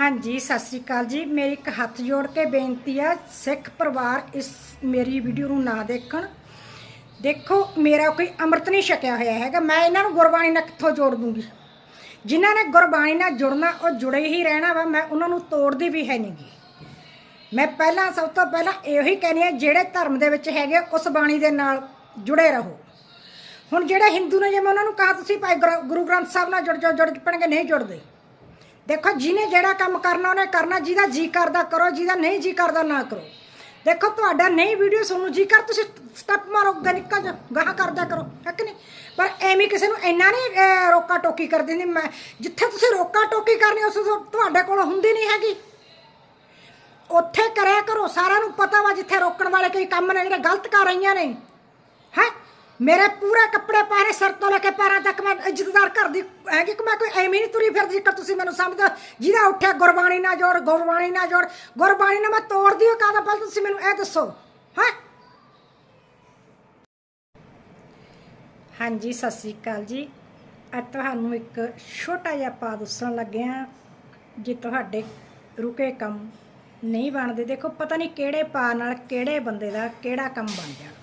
ਹਾਂਜੀ, ਸਤਿ ਸ੍ਰੀ ਅਕਾਲ ਜੀ। ਮੇਰੀ ਇੱਕ ਹੱਥ ਜੋੜ ਕੇ ਬੇਨਤੀ ਆ, ਸਿੱਖ ਪਰਿਵਾਰ ਇਸ ਮੇਰੀ ਵੀਡੀਓ ਨੂੰ ਨਾ ਦੇਖਣ। ਦੇਖੋ, ਮੇਰਾ ਕੋਈ ਅੰਮ੍ਰਿਤ ਨਹੀਂ ਛਕਿਆ ਹੋਇਆ ਹੈਗਾ। ਮੈਂ ਇਹਨਾਂ ਨੂੰ ਗੁਰਬਾਣੀ ਨਾਲ ਕਿੱਥੋਂ ਜੋੜ ਦੂੰਗੀ? ਜਿਨ੍ਹਾਂ ਨੇ ਗੁਰਬਾਣੀ ਨਾਲ ਜੁੜਨਾ, ਉਹ ਜੁੜੇ ਹੀ ਰਹਿਣਾ ਵਾ, ਮੈਂ ਉਹਨਾਂ ਨੂੰ ਤੋੜਦੀ ਵੀ ਹੈ ਨਹੀਂਗੀ। ਮੈਂ ਪਹਿਲਾਂ, ਸਭ ਤੋਂ ਪਹਿਲਾਂ ਇਹੋ ਹੀ ਕਹਿੰਦੀ ਆ, ਜਿਹੜੇ ਧਰਮ ਦੇ ਵਿੱਚ ਹੈਗੇ ਉਸ ਬਾਣੀ ਦੇ ਨਾਲ ਜੁੜੇ ਰਹੋ। ਹੁਣ ਜਿਹੜੇ ਹਿੰਦੂ ਨੇ ਜਿਵੇਂ ਉਹਨਾਂ ਨੂੰ ਕਹਾ, ਤੁਸੀਂ ਭਾਈ ਗੁਰੂ ਗੁਰੂ ਗ੍ਰੰਥ ਸਾਹਿਬ ਨਾਲ ਜੁੜ ਜਾਓ, ਜੁੜ ਪਣਗੇ ਨਹੀਂ ਜੁੜਦੇ। ਦੇਖੋ ਜਿਹਨੇ ਜਿਹੜਾ ਕੰਮ ਕਰਨਾ ਉਹਨੇ ਕਰਨਾ, ਜਿਹਦਾ ਜੀ ਕਰਦਾ ਕਰੋ, ਜਿਹਦਾ ਨਹੀਂ ਜੀ ਕਰਦਾ ਨਾ ਕਰੋ। ਦੇਖੋ ਤੁਹਾਡਾ ਨਹੀਂ ਵੀਡੀਓ ਸੁਣਨ ਜੀ ਕਰ ਤੁਸੀਂ ਸਟੈਪ ਮਾਰੋ, ਗਾ ਨਿਕਲ ਜਾ ਗਾਹ ਕਰਦਾ ਕਰੋ, ਹੈ ਕਿ ਨਹੀਂ? ਪਰ ਐਵੇਂ ਕਿਸੇ ਨੂੰ ਇੰਨਾ ਨਹੀਂ ਰੋਕਾ ਟੋਕੀ ਕਰ ਦਿੰਦੀ, ਮੈਂ ਜਿੱਥੇ ਤੁਸੀਂ ਰੋਕਾ ਟੋਕੀ ਕਰਨੀ, ਉਸ ਤੋਂ ਤੁਹਾਡੇ ਕੋਲ ਹੁੰਦੀ ਨਹੀਂ ਹੈਗੀ। ਉੱਥੇ ਕਰਿਆ ਕਰੋ, ਸਾਰਿਆਂ ਨੂੰ ਪਤਾ ਵਾ ਜਿੱਥੇ ਰੋਕਣ ਵਾਲੇ ਕਈ ਕੰਮ ਨੇ, ਜਿਹੜੇ ਗਲਤ ਕਰ ਰਹੀਆਂ ਨੇ। ਮੇਰੇ ਪੂਰੇ ਕੱਪੜੇ ਪਾਰੇ ਸਿਰ ਤੋਂ ਲੈ ਕੇ ਪੈਰਾਂ ਤੱਕ ਮੈਂ ਇੱਜ਼ਤਦਾਰ ਘਰ ਦੀ ਹੈਗੀ ਕਿ ਮੈਂ ਕੋਈ ਐਵੇਂ ਨਹੀਂ ਤੁਰੀ ਫਿਰਦੀ ਜੇਕਰ ਤੁਸੀਂ ਮੈਨੂੰ ਸਮਝਦੇ ਜਿਹਦਾ ਉੱਠਿਆ, ਗੁਰਬਾਣੀ ਨਾਲ ਜੋੜ, ਗੁਰਬਾਣੀ ਨਾਲ ਜੋੜ। ਗੁਰਬਾਣੀ ਨਾਲ ਮੈਂ ਤੋੜਦੀ ਹਾਂ ਕਾਹਦਾ ਪਹਿਲਾਂ ਤੁਸੀਂ ਮੈਨੂੰ ਇਹ ਦੱਸੋ, ਹੈ? ਹਾਂਜੀ, ਸਤਿ ਸ੍ਰੀ ਅਕਾਲ ਜੀ। ਅੱਜ ਤੁਹਾਨੂੰ ਇੱਕ ਛੋਟਾ ਜਿਹਾ ਪਾ ਦੱਸਣ ਲੱਗੇ ਹਾਂ, ਜੇ ਤੁਹਾਡੇ ਰੁਕੇ ਕੰਮ ਨਹੀਂ ਬਣਦੇ। ਦੇਖੋ, ਪਤਾ ਨਹੀਂ ਕਿਹੜੇ ਪਾ ਨਾਲ ਕਿਹੜੇ ਬੰਦੇ ਦਾ ਕਿਹੜਾ ਕੰਮ ਬਣ ਜਾਣਾ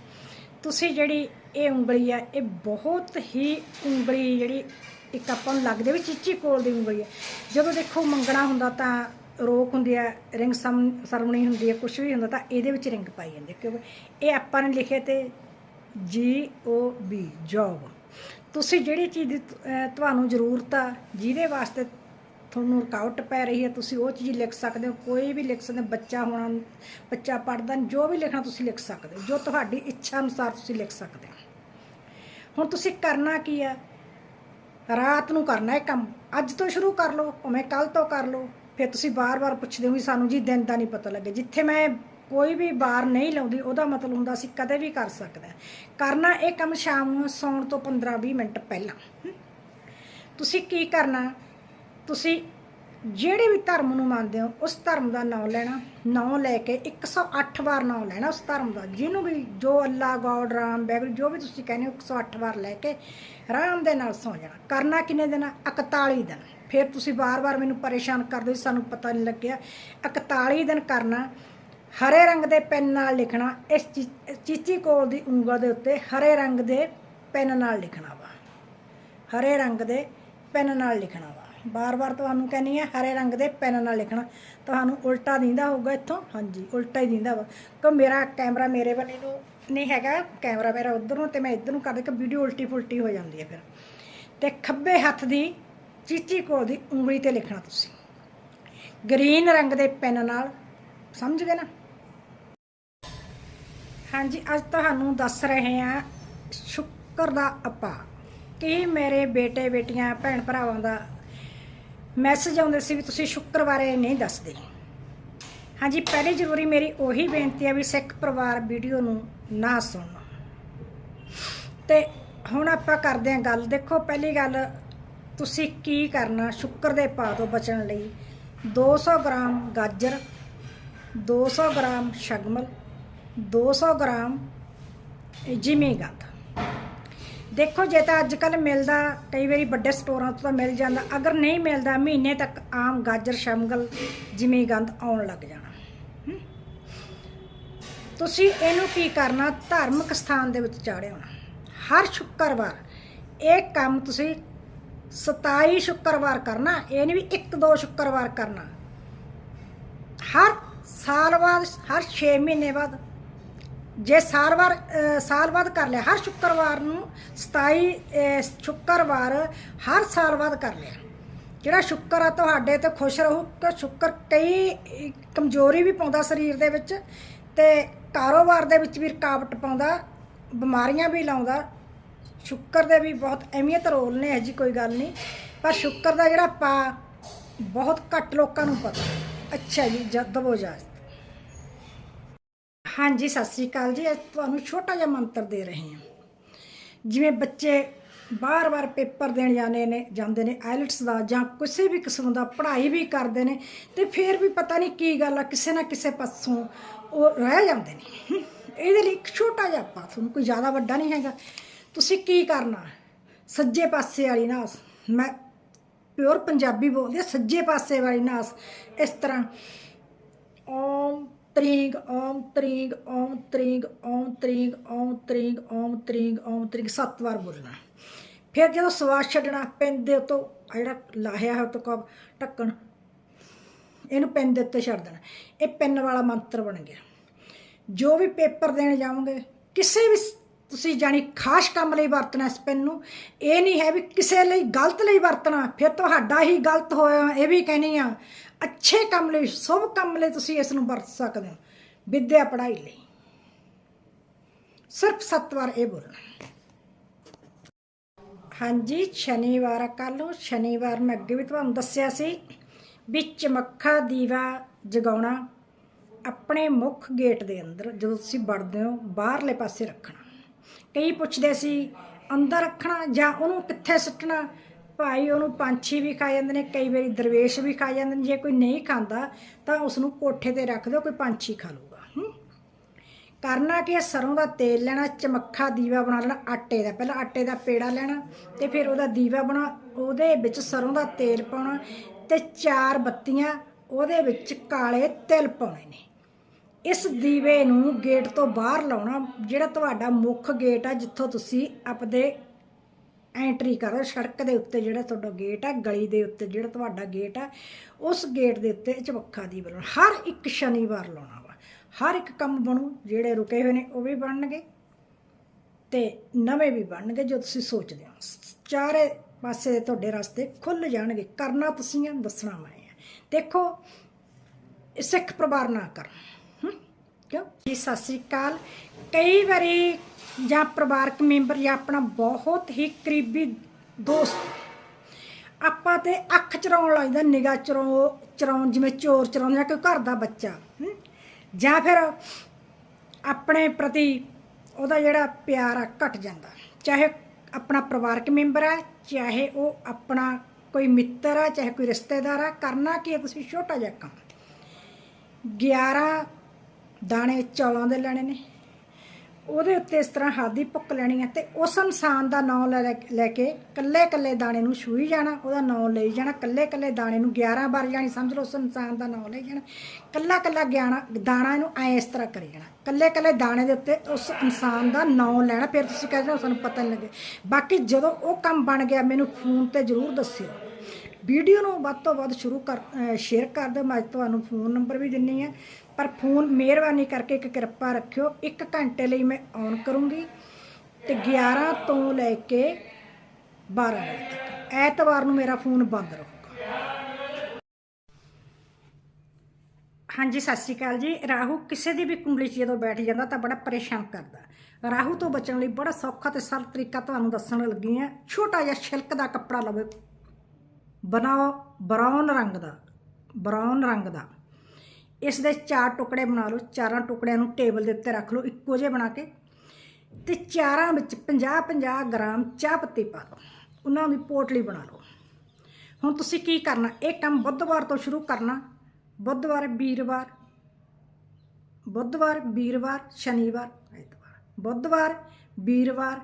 ਤੁਸੀਂ ਜਿਹੜੀ ਇਹ ਉਂਗਲੀ ਆ, ਇਹ ਬਹੁਤ ਹੀ ਉਂਗਲੀ ਜਿਹੜੀ ਇੱਕ ਆਪਾਂ ਨੂੰ ਲੱਗਦੇ ਵੀ ਚੀਚੀ ਕੋਲ ਦੀ ਉਂਗਲੀ ਆ। ਜਦੋਂ ਦੇਖੋ ਮੰਗਣਾ ਹੁੰਦਾ ਤਾਂ ਰੋਕ ਹੁੰਦੀ ਆ, ਰਿੰਗ ਸਰਮਣੀ ਹੁੰਦੀ ਹੈ ਕੁਝ ਵੀ ਹੁੰਦਾ ਤਾਂ ਇਹਦੇ ਵਿੱਚ ਰਿੰਗ ਪਾਈ ਜਾਂਦੇ ਕਿਉਂਕਿ ਇਹ ਆਪਾਂ ਨੇ ਲਿਖੇ ਤੇ ਜੀ ਓ ਬੀ ਜੋਬ ਤੁਸੀਂ ਜਿਹੜੀ ਚੀਜ਼ ਦੀ ਤੁਹਾਨੂੰ ਜ਼ਰੂਰਤ ਆ, ਜਿਹਦੇ ਵਾਸਤੇ ਤੁਹਾਨੂੰ ਰੁਕਾਵਟ ਪੈ ਰਹੀ ਹੈ, ਤੁਸੀਂ ਉਹ ਚੀਜ਼ ਲਿਖ ਸਕਦੇ ਹੋ, ਕੋਈ ਵੀ ਲਿਖ ਸਕਦੇ ਹੋ, ਬੱਚਾ ਹੋਣਾ, ਬੱਚਾ ਪੜ੍ਹਦਾ, ਜੋ ਵੀ ਲਿਖਣਾ ਤੁਸੀਂ ਲਿਖ ਸਕਦੇ ਹੋ, ਜੋ ਤੁਹਾਡੀ ਇੱਛਾ ਅਨੁਸਾਰ ਤੁਸੀਂ ਲਿਖ ਸਕਦੇ ਹੋ। ਹੁਣ ਤੁਸੀਂ ਕਰਨਾ ਕੀ ਹੈ? ਰਾਤ ਨੂੰ ਕਰਨਾ ਇਹ ਕੰਮ। ਅੱਜ ਤੋਂ ਸ਼ੁਰੂ ਕਰ ਲਓ ਉਵੇਂ ਕੱਲ ਤੋਂ ਕਰ ਲਓ, ਫਿਰ ਤੁਸੀਂ ਬਾਰ-ਬਾਰ ਪੁੱਛਦੇ ਹੋ ਵੀ ਸਾਨੂੰ ਜੀ ਦਿਨ ਦਾ ਨਹੀਂ ਪਤਾ ਲੱਗੇ ਜਿੱਥੇ ਮੈਂ ਕੋਈ ਵੀ ਬਾਰ ਨਹੀਂ ਲਾਉਂਦੀ, ਉਹਦਾ ਮਤਲਬ ਹੁੰਦਾ ਸੀ ਕਦੇ ਵੀ ਕਰ ਸਕਦਾ ਕਰਨਾ ਇਹ ਕੰਮ ਸ਼ਾਮ ਨੂੰ ਸੌਣ ਤੋਂ 15-20 ਮਿੰਟ ਪਹਿਲਾਂ। ਤੁਸੀਂ ਕੀ ਕਰਨਾ? ਤੁਸੀਂ ਜਿਹੜੇ ਵੀ ਧਰਮ ਨੂੰ ਮੰਨਦੇ ਹੋ ਉਸ ਧਰਮ ਦਾ ਨਾਮ ਲੈਣਾ ਨਾਮ ਲੈ ਕੇ 108 ਵਾਰ ਨਾਮ ਲੈਣਾ ਉਸ ਧਰਮ ਦਾ। ਜਿਹਨੂੰ ਵੀ ਜੋ ਅੱਲਾ ਗੋਡ ਰਾਮ ਬੈਗਲ ਜੋ ਵੀ ਤੁਸੀਂ ਕਹਿੰਦੇ ਹੋ 108 ਵਾਰ ਲੈ ਕੇ ਆਰਾਮ ਦੇ ਨਾਲ ਸੌ ਜਾਣਾ। ਕਰਨਾ ਕਿੰਨੇ ਦਿਨ 41 ਦਿਨ। ਫਿਰ ਤੁਸੀਂ ਵਾਰ ਵਾਰ ਮੈਨੂੰ ਪਰੇਸ਼ਾਨ ਕਰਦੇ ਸੀ, ਸਾਨੂੰ ਪਤਾ ਨਹੀਂ ਲੱਗਿਆ। 41 ਦਿਨ ਕਰਨਾ ਹਰੇ ਰੰਗ ਦੇ ਪੈਨ ਨਾਲ ਲਿਖਣਾ ਇਸ ਚੀ- ਚੀਚੀ ਕੋਲ ਦੀ ਉਂਗਲ ਦੇ ਉੱਤੇ ਹਰੇ ਰੰਗ ਦੇ ਪੈਨ ਨਾਲ ਲਿਖਣਾ ਵਾ। ਹਰੇ ਰੰਗ ਦੇ ਪੈਨ ਨਾਲ ਲਿਖਣਾ ਵਾ। ਬਾਰ-ਬਾਰ ਤੁਹਾਨੂੰ ਕਹਿੰਨੀ ਹੈ ਹਰੇ ਰੰਗ ਦੇ ਪੈਨ ਨਾਲ ਲਿਖਣਾ। ਤੁਹਾਨੂੰ ਉਲਟਾ ਦਿੰਦਾ ਹੋਊਗਾ ਇੱਥੋਂ। ਹਾਂਜੀ, ਉਲਟਾ ਹੀ ਦਿੰਦਾ ਵਾ। ਕਿ ਮੇਰਾ ਕੈਮਰਾ ਮੇਰੇ ਬੰਨੇ ਨੂੰ ਨਹੀਂ ਹੈਗਾ, ਕੈਮਰਾ ਮੇਰਾ ਉਧਰ ਨੂੰ ਤੇ ਮੈਂ ਇੱਧਰ ਨੂੰ ਕਰਦੇ ਕਿ ਵੀਡੀਓ ਉਲਟੀ ਫੁਲਟੀ ਹੋ ਜਾਂਦੀ ਹੈ ਫਿਰ। ਤੇ ਖੱਬੇ ਹੱਥ ਦੀ ਚੀਚੀ ਕੋਲ ਦੀ ਉਂਗਲੀ ਤੇ ਲਿਖਣਾ ਤੁਸੀਂ। ਗ੍ਰੀਨ ਰੰਗ ਦੇ ਪੈਨ ਨਾਲ, ਸਮਝ ਗਏ ਨਾ? ਹਾਂਜੀ, ਅੱਜ ਤੁਹਾਨੂੰ ਦੱਸ ਰਹੇ ਹਾਂ, ਸ਼ੁੱਕਰ ਦਾ ਆਪਾ ਕੀ ਮੇਰੇ ਬੇਟੇ ਬੇਟੀਆਂ ਭੈਣ ਭਰਾਵਾਂ ਦਾ ਮੈਸੇਜ ਆਉਂਦੇ ਸੀ ਵੀ ਤੁਸੀਂ ਸ਼ੁੱਕਰ ਬਾਰੇ ਨਹੀਂ ਦੱਸਦੇ। ਹਾਂਜੀ, ਪਹਿਲੀ ਜ਼ਰੂਰੀ ਮੇਰੀ ਉਹੀ ਬੇਨਤੀ ਹੈ ਵੀ ਸਿੱਖ ਪਰਿਵਾਰ ਵੀਡੀਓ ਨੂੰ ਨਾ ਸੁਣੋ ਤੇ ਹੁਣ ਆਪਾਂ ਕਰਦੇ ਹਾਂ ਗੱਲ। ਦੇਖੋ, ਪਹਿਲੀ ਗੱਲ, ਤੁਸੀਂ ਕੀ ਕਰਨਾ? ਸ਼ੁੱਕਰ ਦੇ ਭਾਅ ਤੋਂ ਬਚਣ ਲਈ 200 ਗ੍ਰਾਮ ਗਾਜਰ 200 ਗ੍ਰਾਮ ਸ਼ਗਮਲ 200 ਗ੍ਰਾਮ ਜਿਮੀ ਗੰਧ ਦੇਖੋ, ਜੇ ਤਾਂ ਅੱਜ ਕੱਲ ਮਿਲਦਾ, ਕਈ ਵਾਰੀ ਵੱਡੇ ਸਟੋਰਾਂ ਤੋਂ ਤਾਂ ਮਿਲ ਜਾਂਦਾ। ਅਗਰ ਨਹੀਂ ਮਿਲਦਾ, ਮਹੀਨੇ ਤੱਕ ਆਮ ਗਾਜਰ, ਸ਼ਮਗਲ ਜਿਮੀ ਗੰਦ ਆਉਣ ਲੱਗ ਜਾਣਾ। ਤੁਸੀਂ ਇਹਨੂੰ ਕੀ ਕਰਨਾ? ਧਾਰਮਿਕ ਸਥਾਨ ਦੇ ਵਿੱਚ ਚਾੜਿਆਉਣਾ ਹਰ ਸ਼ੁੱਕਰਵਾਰ ਇਹ ਕੰਮ ਤੁਸੀਂ 27 ਸ਼ੁੱਕਰਵਾਰ ਕਰਨਾ, ਇਹ ਨਹੀਂ ਵੀ ਇੱਕ ਦੋ ਸ਼ੁੱਕਰਵਾਰ ਕਰਨਾ। ਹਰ ਸਾਲ ਬਾਅਦ, ਹਰ 6 ਮਹੀਨੇ ਬਾਅਦ ਜੇ ਸਾਲ ਵਾਰ ਸਾਲ ਬਾਅਦ ਕਰ ਲਿਆ, ਹਰ ਸ਼ੁੱਕਰਵਾਰ ਨੂੰ 27 ਸ਼ੁੱਕਰਵਾਰ ਹਰ ਸਾਲ ਬਾਅਦ ਕਰ ਲਿਆ। ਜਿਹੜਾ ਸ਼ੁੱਕਰ ਆ ਤੁਹਾਡੇ ਤੇ ਖੁਸ਼ ਰਹੂ, ਕਿ, ਸ਼ੁੱਕਰ ਕਈ ਕਮਜ਼ੋਰੀ ਵੀ ਪਾਉਂਦਾ ਸਰੀਰ ਦੇ ਵਿੱਚ ਤੇ ਕਾਰੋਬਾਰ ਦੇ ਵਿੱਚ ਵੀ ਰੁਕਾਵਟ ਪਾਉਂਦਾ, ਬਿਮਾਰੀਆਂ ਵੀ ਲਾਉਂਦਾ। ਸ਼ੁੱਕਰ ਦੇ ਵੀ ਬਹੁਤ ਅਹਿਮੀਅਤ ਰੋਲ ਨੇ ਜੀ ਕੋਈ ਗੱਲ ਨਹੀਂ। ਪਰ ਸ਼ੁੱਕਰ ਦਾ ਜਿਹੜਾ ਪਾ, ਬਹੁਤ ਘੱਟ ਲੋਕਾਂ ਨੂੰ ਪਤਾ। ਅੱਛਾ ਜੀ ਜਦਵੋ ਜਾਸਤ ਹਾਂਜੀ, ਸਤਿ ਸ੍ਰੀ ਅਕਾਲ ਜੀ। ਅੱਜ ਤੁਹਾਨੂੰ ਛੋਟਾ ਜਿਹਾ ਮੰਤਰ ਦੇ ਰਹੇ ਹਾਂ। ਜਿਵੇਂ ਬੱਚੇ ਬਾਰ-ਬਾਰ ਪੇਪਰ ਦੇਣ ਜਾਂਦੇ ਨੇ ਜਾਂਦੇ ਨੇ ਆਇਲਟਸ ਦਾ ਜਾਂ ਕਿਸੇ ਵੀ ਕਿਸਮ ਦਾ ਪੜ੍ਹਾਈ ਵੀ ਕਰਦੇ ਨੇ ਤੇ ਫਿਰ ਵੀ ਪਤਾ ਨਹੀਂ ਕੀ ਗੱਲ ਆ, ਕਿਸੇ ਨਾ ਕਿਸੇ ਪਾਸੋਂ ਉਹ ਰਹਿ ਜਾਂਦੇ ਨੇ। ਇਹਦੇ ਲਈ ਇੱਕ ਛੋਟਾ ਜਿਹਾ ਆਪਾਂ, ਤੁਹਾਨੂੰ ਕੋਈ ਜ਼ਿਆਦਾ ਵੱਡਾ ਨਹੀਂ ਹੈਗਾ। ਤੁਸੀਂ ਕੀ ਕਰਨਾ? ਸੱਜੇ ਪਾਸੇ ਵਾਲੀ ਨਾ ਮੈਂ ਪਿਓਰ ਪੰਜਾਬੀ ਬੋਲਦੀ ਸੱਜੇ ਪਾਸੇ ਵਾਲੀ ਨਾਸ, ਇਸ ਤਰ੍ਹਾਂ। ਓਮ ਤ੍ਰਿੰਗ, ਓਮ ਤ੍ਰਿੰਗ ਓਮ ਤ੍ਰਿੰਗ ਓਮ ਤ੍ਰਿੰਗ ਓਮ ਤ੍ਰਿੰਗ ਓਮ ਤ੍ਰਿੰਗ ਓਮ ਤ੍ਰਿੰਗ, ਸੱਤ ਵਾਰ ਬੋਲਣਾ ਫਿਰ ਜਦੋਂ ਸਵਾਸ ਛੱਡਣਾ ਪੈਨ ਦੇ ਉੱਤੋਂ ਜਿਹੜਾ ਲਾਹਿਆ ਹੋਇਆ ਉਤੋਂ ਢੱਕਣ, ਇਹਨੂੰ ਪੈਨ ਦੇ ਉੱਤੇ ਛੱਡ ਦੇਣਾ। ਇਹ ਪੈਨ ਵਾਲਾ ਮੰਤਰ ਬਣ ਗਿਆ। ਜੋ ਵੀ ਪੇਪਰ ਦੇਣ ਜਾਵੋਗੇ, ਕਿਸੇ ਵੀ ਤੁਸੀਂ ਜਾਣੀ ਖਾਸ ਕੰਮ ਲਈ ਵਰਤਣਾ ਇਸ ਪੈਨ ਨੂੰ, ਇਹ ਨਹੀਂ ਹੈ ਵੀ ਕਿਸੇ ਲਈ ਗਲਤ ਲਈ ਵਰਤਣਾ, ਫਿਰ ਤੁਹਾਡਾ ਹੀ ਗਲਤ ਹੋਇਆ, ਇਹ ਵੀ ਕਹਿਣੀ ਆ। ਅੱਛੇ ਕੰਮ ਲਈ, ਸ਼ੁਭ ਕੰਮ ਲਈ ਤੁਸੀਂ ਇਸ ਨੂੰ ਵਰਤ ਸਕਦੇ ਹੋ। ਵਿੱਦਿਆ ਪੜ੍ਹਾਈ ਲਈ। ਸਿਰਫ ਸੱਤ ਵਾਰ ਇਹ ਬੋਲਣਾ। ਹਾਂਜੀ, ਸ਼ਨੀਵਾਰ ਆ ਕੱਲ੍ਹ ਨੂੰ ਸ਼ਨੀਵਾਰ ਮੈਂ ਅੱਗੇ ਵੀ ਤੁਹਾਨੂੰ ਦੱਸਿਆ ਸੀ, ਵਿੱਚ ਮੱਖਾ ਦੀਵਾ ਜਗਾਉਣਾ ਆਪਣੇ ਮੁੱਖ ਗੇਟ ਦੇ ਅੰਦਰ, ਜਦੋਂ ਤੁਸੀਂ ਵੜਦੇ ਹੋ, ਬਾਹਰਲੇ ਪਾਸੇ ਰੱਖਣਾ। ਕਈ ਪੁੱਛਦੇ ਸੀ, ਅੰਦਰ ਰੱਖਣਾ ਜਾਂ ਉਹਨੂੰ ਕਿੱਥੇ ਸੁੱਟਣਾ? ਭਾਈ ਉਹਨੂੰ ਪੰਛੀ ਵੀ ਖਾ ਜਾਂਦੇ ਨੇ, ਕਈ ਵਾਰੀ ਦਰਵੇਸ਼ ਵੀ ਖਾ ਜਾਂਦੇ ਨੇ, ਜੇ ਕੋਈ ਨਹੀਂ ਖਾਂਦਾ ਤਾਂ ਉਸ ਨੂੰ ਕੋਠੇ ਤੇ ਰੱਖ ਦਿਓ, ਕੋਈ ਪੰਛੀ ਖਾ ਲੂਗਾ ਕਰਨਾ ਕਿ ਸਰੋਂ ਦਾ ਤੇਲ ਲੈਣਾ, ਚਮੱਖਾ ਦੀਵਾ ਬਣਾ ਲੈਣਾ, ਆਟੇ ਦਾ, ਪਹਿਲਾਂ ਆਟੇ ਦਾ ਪੇੜਾ ਲੈਣਾ ਤੇ ਫਿਰ ਉਹਦਾ ਦੀਵਾ ਬਣਾ, ਉਹਦੇ ਵਿੱਚ ਸਰੋਂ ਦਾ ਤੇਲ ਪਾਉਣਾ ਤੇ ਚਾਰ ਬੱਤੀਆਂ ਉਹਦੇ ਵਿੱਚ ਕਾਲੇ ਤਿਲ ਪਾਉਣੇ ਨੇ। ਇਸ ਦੀਵੇ ਨੂੰ ਗੇਟ ਤੋਂ ਬਾਹਰ ਲਾਉਣਾ, ਜਿਹੜਾ ਤੁਹਾਡਾ ਮੁੱਖ ਗੇਟ ਆ, ਜਿੱਥੋਂ ਤੁਸੀਂ ਆਪਦੇ ਐਂਟਰੀ ਕਰੋ, ਸੜਕ ਦੇ ਉੱਤੇ ਜਿਹੜਾ ਤੁਹਾਡਾ ਗੇਟ ਆ, ਗਲੀ ਦੇ ਉੱਤੇ ਜਿਹੜਾ ਤੁਹਾਡਾ ਗੇਟ ਆ, ਉਸ ਗੇਟ ਦੇ ਉੱਤੇ ਚਮੱਖਾ ਦੀ ਲਾਉਣਾ। ਹਰ ਇੱਕ ਸ਼ਨੀਵਾਰ ਲਾਉਣਾ ਵਾ। ਹਰ ਇੱਕ ਕੰਮ ਬਣੂ, ਜਿਹੜੇ ਰੁਕੇ ਹੋਏ ਨੇ ਉਹ ਵੀ ਬਣਨਗੇ ਤੇ ਨਵੇਂ ਵੀ ਬਣਨਗੇ ਜੋ ਤੁਸੀਂ ਸੋਚਦੇ ਹੋ। ਚਾਰੇ ਪਾਸੇ ਤੁਹਾਡੇ ਰਸਤੇ ਖੁੱਲ ਜਾਣਗੇ। ਕਰਨਾ ਤੁਸੀਂ ਆ, ਦੱਸਣਾ ਮੈਂ ਆ। ਦੇਖੋ, ਸਿੱਖ ਪਰਿਵਾਰ ਨਾ ਕਰਨ ਕਿਉਂ? ਜੀ, ਸਤਿ ਸ੍ਰੀ ਅਕਾਲ। ਕਈ ਵਾਰੀ ਜਾਂ ਪਰਿਵਾਰਕ ਮੈਂਬਰ ਜਾਂ ਆਪਣਾ ਬਹੁਤ ਹੀ ਕਰੀਬੀ ਦੋਸਤ। ਆਪਾਂ ਤੇ ਅੱਖ ਚਰਾਉਣ ਲੱਗਦਾ ਨਿਗਾਹ ਚਰਾਉ ਚਰਾਉਣ, ਜਿਵੇਂ ਚੋਰ ਚਰਾਉਂਦਾ ਜਾਂ ਕੋਈ ਘਰ ਦਾ ਬੱਚਾ ਜਾਂ ਫਿਰ ਆਪਣੇ ਪ੍ਰਤੀ ਉਹਦਾ ਜਿਹੜਾ ਪਿਆਰ ਆ ਘਟ ਜਾਂਦਾ। ਚਾਹੇ ਆਪਣਾ ਪਰਿਵਾਰਕ ਮੈਂਬਰ ਆ, ਚਾਹੇ ਉਹ ਆਪਣਾ ਕੋਈ ਮਿੱਤਰ ਆ, ਚਾਹੇ ਕੋਈ ਰਿਸ਼ਤੇਦਾਰ ਆ, ਕਰਨਾ ਕੀ ਆ ਤੁਸੀਂ ਛੋਟਾ ਜਿਹਾ ਕੰਮ। 11 ਦਾਣੇ ਚੌਲਾਂ ਦੇ ਲੈਣੇ ਨੇ। ਉਹਦੇ ਉੱਤੇ ਇਸ ਤਰ੍ਹਾਂ ਹਲਦੀ ਭੁੱਕ ਲੈਣੀ ਹੈ ਤੇ ਉਸ ਇਨਸਾਨ ਦਾ ਨਾਮ ਲੈ ਲੈ- ਲੈ ਕੇ ਕੱਲੇ ਕੱਲੇ ਦਾਣੇ ਨੂੰ ਛੂਈ ਜਾਣਾ, ਉਹਦਾ ਨਾਮ ਲਈ ਜਾਣਾ ਕੱਲੇ ਕੱਲੇ ਦਾਣੇ ਨੂੰ 11 ਵਾਰ ਜਾਣੀ, ਸਮਝ ਲਓ ਉਸ ਇਨਸਾਨ ਦਾ ਨਾਮ ਲਈ ਜਾਣਾ ਕੱਲਾ ਕੱਲਾ ਗਿਆਣਾ ਦਾਣਾ ਇਹਨੂੰ ਐ ਇਸ ਤਰ੍ਹਾਂ ਕਰੀ ਜਾਣਾ ਕੱਲੇ ਕੱਲੇ ਦਾਣੇ ਦੇ ਉੱਤੇ ਉਸ ਇਨਸਾਨ ਦਾ ਨਾਮ ਲੈਣਾ, ਫਿਰ ਤੁਸੀਂ ਕਹਿੰਦੇ ਹੋ ਸਾਨੂੰ ਪਤਾ ਨਹੀਂ ਲੱਗੇ। ਬਾਕੀ ਜਦੋਂ ਉਹ ਕੰਮ ਬਣ ਗਿਆ, ਮੈਨੂੰ ਫੋਨ ਤੇ ਜ਼ਰੂਰ ਦੱਸਿਓ। ਵੀਡੀਓ ਨੂੰ ਵੱਧ ਤੋਂ ਵੱਧ ਸ਼ੁਰੂ ਕਰ ਸ਼ੇਅਰ ਕਰ ਦਿਓ, ਮੈਂ ਤੁਹਾਨੂੰ ਫੋਨ ਨੰਬਰ ਵੀ ਦਿੰਨੀ ਆ। ਪਰ ਫੋਨ ਮਿਹਰਬਾਨੀ ਕਰਕੇ ਇੱਕ ਕਿਰਪਾ ਰੱਖਿਓ। 1 ਘੰਟੇ ਲਈ ਮੈਂ ਔਨ ਕਰੂੰਗੀ ਤੇ 11 ਤੋਂ ਲੈ ਕੇ 12 ਵਜੇ ਤੱਕ। ਐਤਵਾਰ ਨੂੰ ਮੇਰਾ ਫੋਨ ਬੰਦ ਰਹੂਗਾ। ਹਾਂਜੀ, ਸਤਿ ਸ਼੍ਰੀ ਅਕਾਲ ਜੀ। ਰਾਹੂ ਕਿਸੇ ਦੀ ਵੀ ਕੁੰਡਲੀ 'ਚ ਜਦੋਂ ਬੈਠ ਜਾਂਦਾ ਤਾਂ ਬੜਾ ਪਰੇਸ਼ਾਨ ਕਰਦਾ। ਰਾਹੂ ਤੋਂ ਬਚਣ ਲਈ ਬੜਾ ਸੌਖਾ ਤੇ ਸਰਲ ਤਰੀਕਾ ਤੁਹਾਨੂੰ ਦੱਸਣ ਲੱਗੀ ਆ ਛੋਟਾ ਜਿਹਾ ਛਿਲਕ ਦਾ ਕੱਪੜਾ ਲਵੇ। ਬਣਾਓ ਬਰਾਊਨ ਰੰਗ ਦਾ, ਬਰਾਊਨ ਰੰਗ ਦਾ। ਇਸ ਦੇ ਚਾਰ ਟੁਕੜੇ ਬਣਾ ਲਓ, ਚਾਰਾਂ ਟੁਕੜਿਆਂ ਨੂੰ ਟੇਬਲ ਦੇ ਉੱਤੇ ਰੱਖ ਲਓ, ਇੱਕੋ ਜਿਹੇ ਬਣਾ ਕੇ ਤੇ ਚਾਰਾਂ ਵਿੱਚ 50 50 ਗ੍ਰਾਮ ਚਾਹ ਪੱਤੀ ਪਾ ਲਓ, ਉਹਨਾਂ ਦੀ ਪੋਟਲੀ ਬਣਾ ਲਓ। ਹੁਣ ਤੁਸੀਂ ਕੀ ਕਰਨਾ? ਇਹ ਕੰਮ ਬੁੱਧਵਾਰ ਤੋਂ ਸ਼ੁਰੂ ਕਰਨਾ। ਬੁੱਧਵਾਰ, ਵੀਰਵਾਰ ਬੁੱਧਵਾਰ, ਵੀਰਵਾਰ, ਸ਼ਨੀਵਾਰ, ਐਤਵਾਰ। ਬੁੱਧਵਾਰ, ਵੀਰਵਾਰ,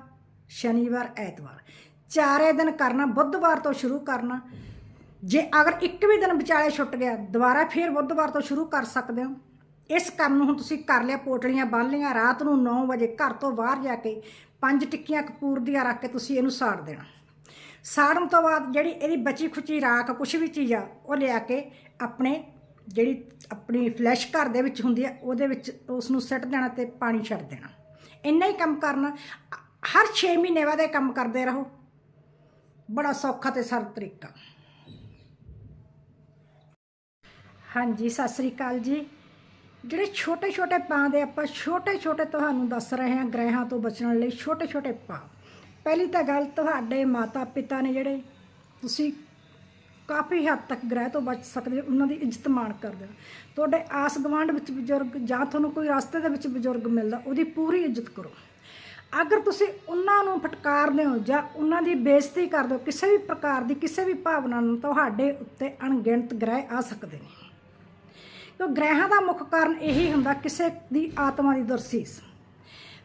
ਸ਼ਨੀਵਾਰ, ਐਤਵਾਰ। ਚਾਰੇ ਦਿਨ ਕਰਨਾ, ਬੁੱਧਵਾਰ ਤੋਂ ਸ਼ੁਰੂ ਕਰਨਾ। ਜੇ ਅਗਰ ਇੱਕ ਵੀ ਦਿਨ ਵਿਚਾਲੇ ਛੁੱਟ ਗਿਆ, ਦੁਬਾਰਾ ਫੇਰ ਬੁੱਧਵਾਰ ਤੋਂ ਸ਼ੁਰੂ ਕਰ ਸਕਦੇ ਹੋ। ਇਸ ਕੰਮ ਨੂੰ ਹੁਣ ਤੁਸੀਂ ਕਰ ਲਿਆ, ਪੋਟਲੀਆਂ ਬੰਨ ਲਈਆਂ, ਰਾਤ ਨੂੰ 9 ਵਜੇ ਘਰ ਤੋਂ ਬਾਹਰ ਜਾ ਕੇ ਪੰਜ ਟਿੱਕੀਆਂ ਕਪੂਰ ਦੀਆਂ ਰੱਖ ਕੇ ਤੁਸੀਂ ਇਹਨੂੰ ਸਾੜ ਦੇਣਾ। ਸਾੜਨ ਤੋਂ ਬਾਅਦ ਜਿਹੜੀ ਇਹਦੀ ਬਚੀ ਖੁਚੀ ਰਾਖ, ਕੁਛ ਵੀ ਚੀਜ਼ ਆ, ਉਹ ਲਿਆ ਕੇ ਆਪਣੇ ਜਿਹੜੀ ਆਪਣੀ ਫਲੈਸ਼ ਘਰ ਦੇ ਵਿੱਚ ਹੁੰਦੀ ਆ, ਉਹਦੇ ਵਿੱਚ ਉਸ ਨੂੰ ਸਿੱਟ ਦੇਣਾ ਤੇ ਪਾਣੀ ਛੱਡ ਦੇਣਾ। ਇੰਨਾ ਹੀ ਕੰਮ ਕਰਨਾ। ਹਰ 6 ਮਹੀਨੇ ਬਾਅਦ ਇਹ ਕੰਮ ਕਰਦੇ ਰਹੋ। ਬੜਾ ਸੌਖਾ ਤੇ ਸਰਲ ਤਰੀਕਾ। ਹਾਂਜੀ, ਸਤਿ ਸ੍ਰੀ ਅਕਾਲ ਜੀ। ਜਿਹੜੇ ਛੋਟੇ ਛੋਟੇ ਪਾਂ ਦੇ ਆਪਾਂ ਛੋਟੇ ਛੋਟੇ ਤੁਹਾਨੂੰ ਦੱਸ ਰਹੇ ਹਾਂ ਗ੍ਰਹਿਾਂ ਤੋਂ ਬਚਣ ਲਈ ਛੋਟੇ ਛੋਟੇ ਪਾਂ। ਪਹਿਲੀ ਤਾਂ ਗੱਲ, ਤੁਹਾਡੇ ਮਾਤਾ ਪਿਤਾ ਨੇ ਜਿਹੜੇ ਤੁਸੀਂ ਕਾਫੀ ਹੱਦ ਤੱਕ ਗ੍ਰਹਿ ਤੋਂ ਬਚ ਸਕਦੇ ਹੋ, ਉਹਨਾਂ ਦੀ ਇੱਜ਼ਤ ਮਾਣ ਕਰਦੇ ਹੋ। ਤੁਹਾਡੇ ਆਸ ਗਵਾਂਢ ਵਿੱਚ ਬਜ਼ੁਰਗ ਜਾਂ ਤੁਹਾਨੂੰ ਕੋਈ ਰਸਤੇ ਦੇ ਵਿੱਚ ਬਜ਼ੁਰਗ ਮਿਲਦਾ, ਉਹਦੀ ਪੂਰੀ ਇੱਜ਼ਤ ਕਰੋ। ਅਗਰ ਤੁਸੀਂ ਉਹਨਾਂ ਨੂੰ ਫਟਕਾਰਦੇ ਹੋ ਜਾਂ ਉਹਨਾਂ ਦੀ ਬੇਇੱਜ਼ਤੀ ਕਰਦੇ ਹੋ, ਕਿਸੇ ਵੀ ਪ੍ਰਕਾਰ ਦੀ ਕਿਸੇ ਵੀ ਭਾਵਨਾ ਨਾਲ, ਤੁਹਾਡੇ ਉੱਤੇ ਅਣਗਿਣਤ ਗ੍ਰਹਿ ਆ ਸਕਦੇ ਨੇ। ਕਿਉਂ ਗ੍ਰਹਿਾਂ ਦਾ ਮੁੱਖ ਕਾਰਨ ਇਹੀ ਹੁੰਦਾ ਕਿਸੇ ਦੀ ਆਤਮਾ ਦੀ ਦਰਸੀਸ।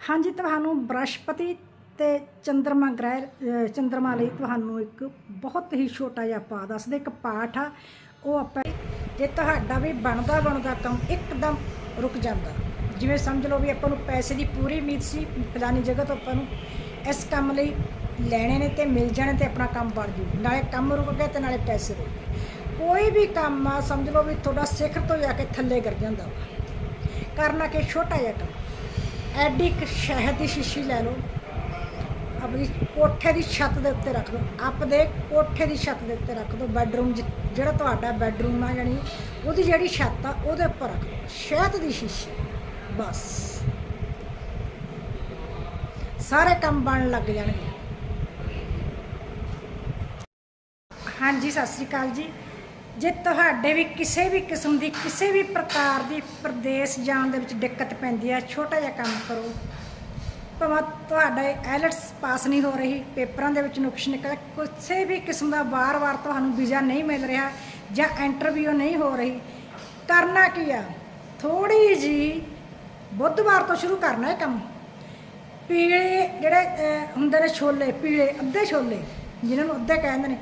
ਹਾਂਜੀ, ਤੁਹਾਨੂੰ ਬ੍ਰਹਸਪਤੀ ਤੇ ਚੰਦਰਮਾ ਗ੍ਰਹਿ, ਅਹ, ਚੰਦਰਮਾ ਲਈ ਤੁਹਾਨੂੰ ਇੱਕ ਬਹੁਤ ਹੀ ਛੋਟਾ ਜਿਹਾ ਪਾ ਦੱਸਦੇ। ਇੱਕ ਪਾਠ ਆ, ਉਹ ਆਪਾਂ ਜੇ ਤੁਹਾਡਾ ਵੀ ਬਣਦਾ ਬਣਦਾ ਕੰਮ ਇੱਕਦਮ ਰੁਕ ਜਾਂਦਾ। ਜਿਵੇਂ ਸਮਝ ਲਓ ਵੀ ਆਪਾਂ ਨੂੰ ਪੈਸੇ ਦੀ ਪੂਰੀ ਉਮੀਦ ਸੀ ਫਲਾਨੀ ਜਗ੍ਹਾ ਤੋਂ ਆਪਾਂ ਨੂੰ ਇਸ ਕੰਮ ਲਈ ਲੈਣੇ ਨੇ ਤੇ ਮਿਲ ਜਾਣੇ ਤੇ ਆਪਣਾ ਕੰਮ ਬਣ ਜੂ। ਨਾਲੇ ਕੰਮ ਰੁਕ ਗਿਆ ਤੇ ਨਾਲੇ ਪੈਸੇ ਰੁਕ ਗਏ। ਕੋਈ ਵੀ ਕੰਮ ਆ, ਸਮਝ ਲਓ ਵੀ ਤੁਹਾਡਾ ਸਿਖਰ ਤੋਂ ਜਾ ਕੇ ਥੱਲੇ ਗਿਰ ਜਾਂਦਾ ਵਾ। ਕਰਨਾ ਕਿ ਛੋਟਾ ਜਿਹਾ ਕੰਮ। ਐਡੀ ਇੱਕ ਸ਼ਹਿਦ ਦੀ ਸ਼ੀਸ਼ੀ ਲੈ ਲਓ। ਆਪਣੀ ਕੋਠੇ ਦੀ ਛੱਤ ਦੇ ਉੱਤੇ ਰੱਖ ਲਓ। ਆਪਦੇ ਕੋਠੇ ਦੀ ਛੱਤ ਦੇ ਉੱਤੇ ਰੱਖ ਦਿਓ ਬੈੱਡਰੂਮ ਜਿਹੜਾ ਤੁਹਾਡਾ ਬੈੱਡਰੂਮ ਆ ਜਾਨੀ ਉਹਦੀ ਜਿਹੜੀ ਛੱਤ ਆ, ਉਹਦੇ ਉੱਪਰ ਰੱਖ ਲਓ। ਸ਼ਹਿਦ ਦੀ ਸ਼ੀਸ਼ੀ। ਬਸ। ਸਾਰੇ ਕੰਮ ਬਣਨ ਲੱਗ ਜਾਣਗੇ। ਹਾਂਜੀ, ਸਤਿ ਸ੍ਰੀ ਅਕਾਲ ਜੀ। ਜੇ ਤੁਹਾਡੇ ਵੀ ਕਿਸੇ ਵੀ ਕਿਸਮ ਦੀ, ਕਿਸੇ ਵੀ ਪ੍ਰਕਾਰ ਦੀ ਪ੍ਰਦੇਸ਼ ਜਾਣ ਦੇ ਵਿੱਚ ਦਿੱਕਤ ਪੈਂਦੀ ਹੈ ਛੋਟਾ ਜਿਹਾ ਕੰਮ ਕਰੋ। ਭਾਵੇਂ ਤੁਹਾਡਾ ਐਲਟਸ ਪਾਸ ਨਹੀਂ ਹੋ ਰਹੀ, ਪੇਪਰਾਂ ਦੇ ਵਿੱਚ ਨੁਕਸ ਨਿਕਲ ਕਿਸੇ ਵੀ ਕਿਸਮ ਦਾ ਵਾਰ-ਵਾਰ ਤੁਹਾਨੂੰ ਵੀਜ਼ਾ ਨਹੀਂ ਮਿਲ ਰਿਹਾ ਜਾਂ ਇੰਟਰਵਿਊ ਨਹੀਂ ਹੋ ਰਹੀ, ਕਰਨਾ ਕੀ ਆ? ਥੋੜੀ ਜੀ ਬੁੱਧਵਾਰ ਤੋਂ ਸ਼ੁਰੂ ਕਰਨਾ ਹੈ ਕੰਮ। ਪੀਲੇ ਜਿਹੜੇ ਹੁੰਦੇ ਨੇ ਛੋਲੇ, ਪੀਲੇ ਅੱਧੇ ਛੋਲੇ ਜਿਨ੍ਹਾਂ ਨੂੰ ਅੱਧੇ ਕਹਿੰਦੇ ਨੇ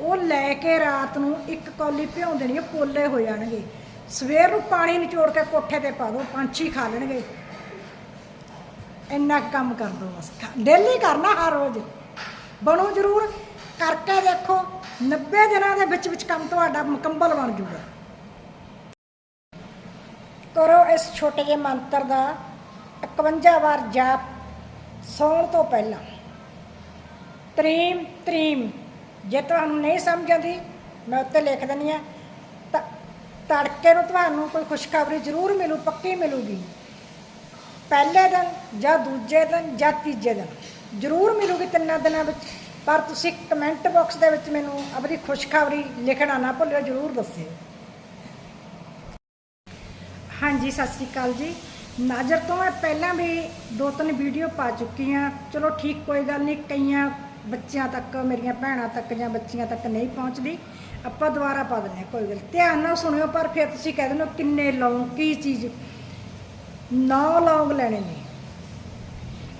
ਉਹ ਲੈ ਕੇ ਰਾਤ ਨੂੰ ਇੱਕ ਕੌਲੀ ਭਿਉਂ ਦੇਣੀ ਹੈ ਪੋਲੇ ਹੋ ਜਾਣਗੇ। ਸਵੇਰ ਨੂੰ ਪਾਣੀ ਨਿਚੋੜ ਕੇ ਕੋਠੇ ਤੇ ਪਾ ਦਿਓ ਪੰਛੀ ਖਾ ਲੈਣਗੇ। ਇੰਨਾ ਕੰਮ ਕਰ ਦੋ ਬਸ। ਡੇਲੀ ਕਰਨਾ ਹਰ ਰੋਜ਼। ਬਣੋ ਜ਼ਰੂਰ। ਕਰਕੇ ਦੇਖੋ 90 ਦਿਨਾਂ ਦੇ ਵਿੱਚ ਵਿੱਚ ਕੰਮ ਤੁਹਾਡਾ ਮੁਕੰਮਲ ਬਣ ਜੂਗਾ। ਕਰੋ ਇਸ ਛੋਟੇ ਜਿਹੇ ਮੰਤਰ ਦਾ 51 ਵਾਰ ਜਾਪ ਸੌਣ ਤੋਂ ਪਹਿਲਾਂ। ਤਰੀਮ ਤਰੀਮ। ਜੇ ਤੁਹਾਨੂੰ ਨਹੀਂ ਸਮਝ ਆਉਂਦੀ, ਮੈਂ ਉੱਤੇ ਲਿਖ ਦਿੰਦੀ ਆ ਤਾਂ, ਤੜਕੇ ਨੂੰ ਤੁਹਾਨੂੰ ਕੋਈ ਖੁਸ਼ਖਬਰੀ ਜ਼ਰੂਰ ਮਿਲੂ, ਪੱਕੀ ਮਿਲੂਗੀ। ਪਹਿਲੇ ਦਿਨ ਜਾਂ ਦੂਜੇ ਦਿਨ ਜਾਂ ਤੀਜੇ ਦਿਨ, ਜ਼ਰੂਰ ਮਿਲੂਗੀ ਤਿੰਨਾਂ ਦਿਨਾਂ ਵਿੱਚ, ਪਰ ਤੁਸੀਂ ਕਮੈਂਟ ਬਾਕਸ ਦੇ ਵਿੱਚ ਮੈਨੂੰ ਆਪਣੀ ਖੁਸ਼ਖਬਰੀ ਲਿਖਣਾ ਨਾ ਭੁੱਲਿਓ, ਜ਼ਰੂਰ ਦੱਸਿਓ। ਹਾਂਜੀ, ਸਤਿ ਸ੍ਰੀ ਅਕਾਲ ਜੀ। ਨਾਜ਼ਰ ਤੋਂ ਮੈਂ ਪਹਿਲਾਂ ਵੀ ਦੋ ਤਿੰਨ ਵੀਡੀਓ ਪਾ ਚੁੱਕੀ ਆ ਚਲੋ ਠੀਕ, ਕੋਈ ਗੱਲ ਨਹੀਂ, ਕਈਆਂ ਬੱਚਿਆਂ ਤੱਕ, ਮੇਰੀਆਂ ਭੈਣਾਂ ਤੱਕ ਜਾਂ ਬੱਚੀਆਂ ਤੱਕ ਨਹੀਂ ਪਹੁੰਚਦੀ। ਆਪਾਂ ਦੁਬਾਰਾ ਪਾ ਦਿੰਦੇ ਹਾਂ, ਕੋਈ ਗੱਲ ਧਿਆਨ ਨਾਲ ਸੁਣਿਓ, ਪਰ ਫਿਰ ਤੁਸੀਂ ਕਹਿ ਦਿੰਦੇ ਹੋ, ਕਿੰਨੇ ਲੌਂਗ, ਕੀ ਚੀਜ਼? ਨੌ ਲੌਂਗ ਲੈਣੇ ਨੇ।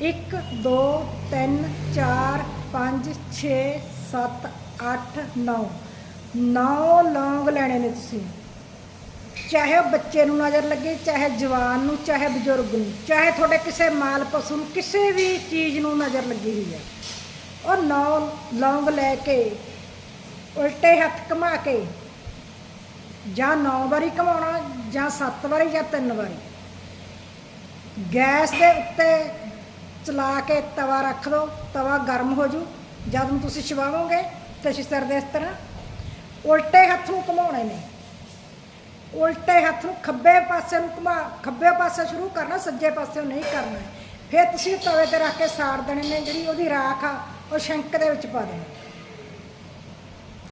1 2 3 4 5 6 7 8 9 ਨੌ ਲੌਂਗ ਲੈਣੇ ਨੇ ਤੁਸੀਂ। ਚਾਹੇ ਉਹ ਬੱਚੇ ਨੂੰ ਨਜ਼ਰ ਲੱਗੇ, ਚਾਹੇ ਜਵਾਨ ਨੂੰ, ਚਾਹੇ ਬਜ਼ੁਰਗ ਨੂੰ, ਚਾਹੇ ਤੁਹਾਡੇ ਕਿਸੇ ਮਾਲ ਪਸ਼ੂ ਨੂੰ, ਕਿਸੇ ਵੀ ਚੀਜ਼ ਨੂੰ ਨਜ਼ਰ ਲੱਗੀ ਹੋਈ ਹੈ। ਉਹ ਨੌ ਲੌਂਗ ਲੈ ਕੇ, ਉਲਟੇ ਹੱਥ ਘੁਮਾ ਕੇ, ਜਾਂ 9 ਵਾਰੀ ਘੁਮਾਉਣਾ, ਜਾਂ 7 ਵਾਰੀ, ਜਾਂ 3 ਵਾਰੀ। ਗੈਸ ਦੇ ਉੱਤੇ ਚਲਾ ਕੇ ਤਵਾ ਰੱਖ ਦਿਓ ਤਵਾ ਗਰਮ ਹੋ ਜੂ। ਜਦ ਨੂੰ ਤੁਸੀਂ ਛਵਾਵੋਗੇ, ਤੇ ਸਿਰ ਦੇ ਇਸ ਤਰ੍ਹਾਂ ਉਲਟੇ ਹੱਥ ਨੂੰ ਘਮਾਉਣੇ ਨੇ। ਉਲਟੇ ਹੱਥ ਨੂੰ ਖੱਬੇ ਪਾਸੇ ਨੂੰ ਘੁਮਾ, ਖੱਬੇ ਪਾਸੇ ਸ਼ੁਰੂ ਕਰਨਾ, ਸੱਜੇ ਪਾਸੇ ਨਹੀਂ ਕਰਨਾ। ਫਿਰ ਤੁਸੀਂ ਤਵੇ ਤੇ ਰੱਖ ਕੇ ਸਾੜ ਦੇਣੇ ਨੇ, ਜਿਹੜੀ ਉਹਦੀ ਰਾਖ ਆ ਉਹ ਸ਼ੰਕ ਦੇ ਵਿੱਚ ਪਾ ਦੇਣੀ।